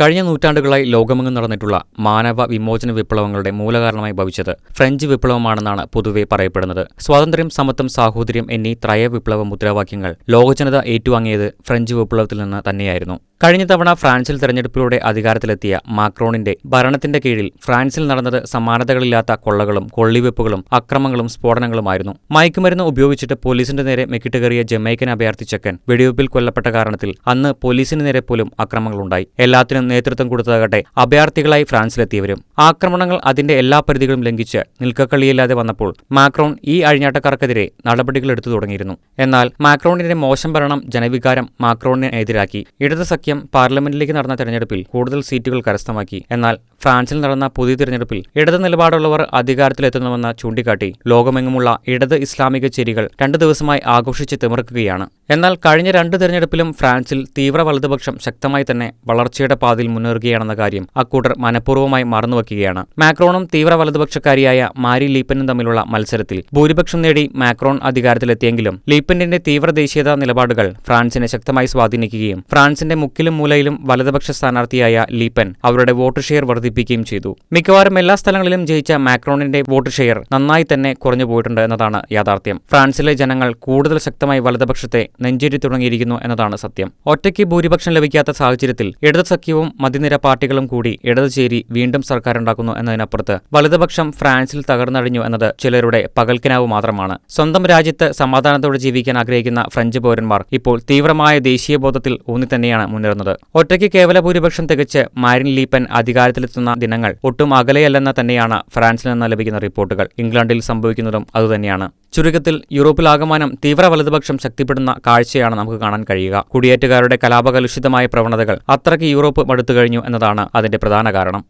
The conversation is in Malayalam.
കഴിഞ്ഞ നൂറ്റാണ്ടുകളായി ലോകമെങ്ങും നടന്നിട്ടുള്ള മാനവ വിമോചന വിപ്ലവങ്ങളുടെ മൂലകാരണമായി ഭവിച്ചത് ഫ്രഞ്ച് വിപ്ലവമാണെന്നാണ് പൊതുവെ പറയപ്പെടുന്നത്. സ്വാതന്ത്ര്യം സമത്വം സാഹോദര്യം എന്നീ ത്രയ വിപ്ലവ മുദ്രാവാക്യങ്ങൾ ലോകജനത ഏറ്റുവാങ്ങിയത് ഫ്രഞ്ച് വിപ്ലവത്തിൽ നിന്ന് തന്നെയായിരുന്നു. കഴിഞ്ഞ തവണ ഫ്രാൻസിൽ തെരഞ്ഞെടുപ്പിലൂടെ അധികാരത്തിലെത്തിയ മാക്രോണിന്റെ ഭരണത്തിന്റെ കീഴിൽ ഫ്രാൻസിൽ നടന്നത് സമാനതകളില്ലാത്ത കൊള്ളകളും കൊള്ളിവെപ്പുകളും അക്രമങ്ങളും സ്ഫോടനങ്ങളുമായിരുന്നു. മയക്കുമരുന്ന് ഉപയോഗിച്ചിട്ട് പോലീസിന്റെ നേരെ മെക്കിട്ടുകയറിയ ജമൈക്കൻ അഭയാർത്ഥി ചെക്കൻ വെടിവെപ്പിൽ കൊല്ലപ്പെട്ട കാരണത്തിൽ അന്ന് പോലീസിന് നേരെ പോലും അക്രമങ്ങളുണ്ടായി. എല്ലാത്തിനും നേതൃത്വം കൊടുത്തതാകട്ടെ. അഭയാർത്ഥികളായി ഫ്രാൻസിലെത്തിയവരും. ആക്രമണങ്ങൾ അതിന്റെ എല്ലാ പരിധികളും ലംഘിച്ച് നിൽക്കക്കളിയില്ലാതെ വന്നപ്പോൾ മാക്രോൺ ഈ അഴിഞ്ഞാട്ടക്കാർക്കെതിരെ നടപടികൾ എടുത്തു തുടങ്ങിയിരുന്നു. എന്നാൽ മാക്രോണിന്റെ മോശം ഭരണം ജനവികാരം മാക്രോണിനെ എതിരാക്കി. ഇടത് സഖ്യം പാർലമെന്റിലേക്ക് നടന്ന തെരഞ്ഞെടുപ്പിൽ കൂടുതൽ സീറ്റുകൾ കരസ്ഥമാക്കി. എന്നാൽ ഫ്രാൻസിൽ നടന്ന പുതിയ തിരഞ്ഞെടുപ്പിൽ ഇടത് നിലപാടുള്ളവർ അധികാരത്തിലെത്തുന്നുവെന്ന് ചൂണ്ടിക്കാട്ടി ലോകമെങ്ങുമുള്ള ഇടത് ഇസ്ലാമിക ചേരികൾ രണ്ടു ദിവസമായി ആഘോഷിച്ച് തിമിർക്കുകയാണ്. എന്നാൽ കഴിഞ്ഞ രണ്ട് തെരഞ്ഞെടുപ്പിലും ഫ്രാൻസിൽ തീവ്ര വലതുപക്ഷം ശക്തമായി തന്നെ വളർച്ചയുടെ പാതയിൽ മുന്നേറുകയാണെന്ന കാര്യം അക്കൂട്ടർ മനഃപൂർവമായി മറന്നുവെക്കുകയാണ്. മാക്രോണും തീവ്ര വലതുപക്ഷക്കാരിയായ മാരി ലീപ്പനും തമ്മിലുള്ള മത്സരത്തിൽ ഭൂരിപക്ഷം നേടി മാക്രോൺ അധികാരത്തിലെത്തിയെങ്കിലും ലീപ്പന്റെ തീവ്ര ദേശീയതാ നിലപാടുകൾ ഫ്രാൻസിനെ ശക്തമായി സ്വാധീനിക്കുകയും ഫ്രാൻസിന്റെ മുക്കിലും മൂലയിലും വലതുപക്ഷ സ്ഥാനാർത്ഥിയായ ലീപ്പൻ അവരുടെ വോട്ട് ഷെയർ വർദ്ധിപ്പിക്കുകയും ചെയ്തു. മിക്കവാറും എല്ലാ സ്ഥലങ്ങളിലും ജയിച്ച മാക്രോണിന്റെ വോട്ട് ഷെയർ നന്നായി തന്നെ കുറഞ്ഞു പോയിട്ടുണ്ട് എന്നതാണ് യാഥാർത്ഥ്യം. ഫ്രാൻസിലെ ജനങ്ങൾ കൂടുതൽ ശക്തമായി വലതുപക്ഷത്തെ നെഞ്ചേരി തുടങ്ങിയിരിക്കുന്നു എന്നതാണ് സത്യം. ഒറ്റയ്ക്ക് ഭൂരിപക്ഷം ലഭിക്കാത്ത സാഹചര്യത്തിൽ ഇടത് സഖ്യവും മധ്യനിര പാർട്ടികളും കൂടി ഇടതുചേരി വീണ്ടും സർക്കാരുണ്ടാക്കുന്നു എന്നതിനപ്പുറത്ത് വലതുപക്ഷം ഫ്രാൻസിൽ തകർന്നടിഞ്ഞു എന്നത് ചിലരുടെ പകൽക്കിനാവ് മാത്രമാണ്. സ്വന്തം രാജ്യത്ത് സമാധാനത്തോടെ ജീവിക്കാൻ ആഗ്രഹിക്കുന്ന ഫ്രഞ്ച് പൗരന്മാർ ഇപ്പോൾ തീവ്രമായ ദേശീയബോധത്തിൽ ഊന്നി തന്നെയാണ് മുന്നേറുന്നത്. ഒറ്റയ്ക്ക് കേവല ഭൂരിപക്ഷം തികച്ച് മാരിൻ ലീപ്പൻ അധികാരത്തിലെത്തുന്ന ദിനങ്ങൾ ഒട്ടും അകലെയല്ലെന്ന് തന്നെയാണ് ഫ്രാൻസിൽ നിന്ന് ലഭിക്കുന്ന റിപ്പോർട്ടുകൾ. ഇംഗ്ലണ്ടിൽ സംഭവിക്കുന്നതും അതുതന്നെയാണ്. ചുരുക്കത്തിൽ യൂറോപ്പിലാകമാനം തീവ്ര വലതുപക്ഷം ശക്തിപ്പെടുന്ന കാഴ്ചയാണ് നമുക്ക് കാണാൻ കഴിയുക. കുടിയേറ്റുകാരുടെ കലാപകലുഷിതമായ പ്രവണതകൾ അത്രയ്ക്ക് യൂറോപ്പ് മടുത്തു കഴിഞ്ഞു എന്നതാണ് അതിന്റെ പ്രധാന കാരണം.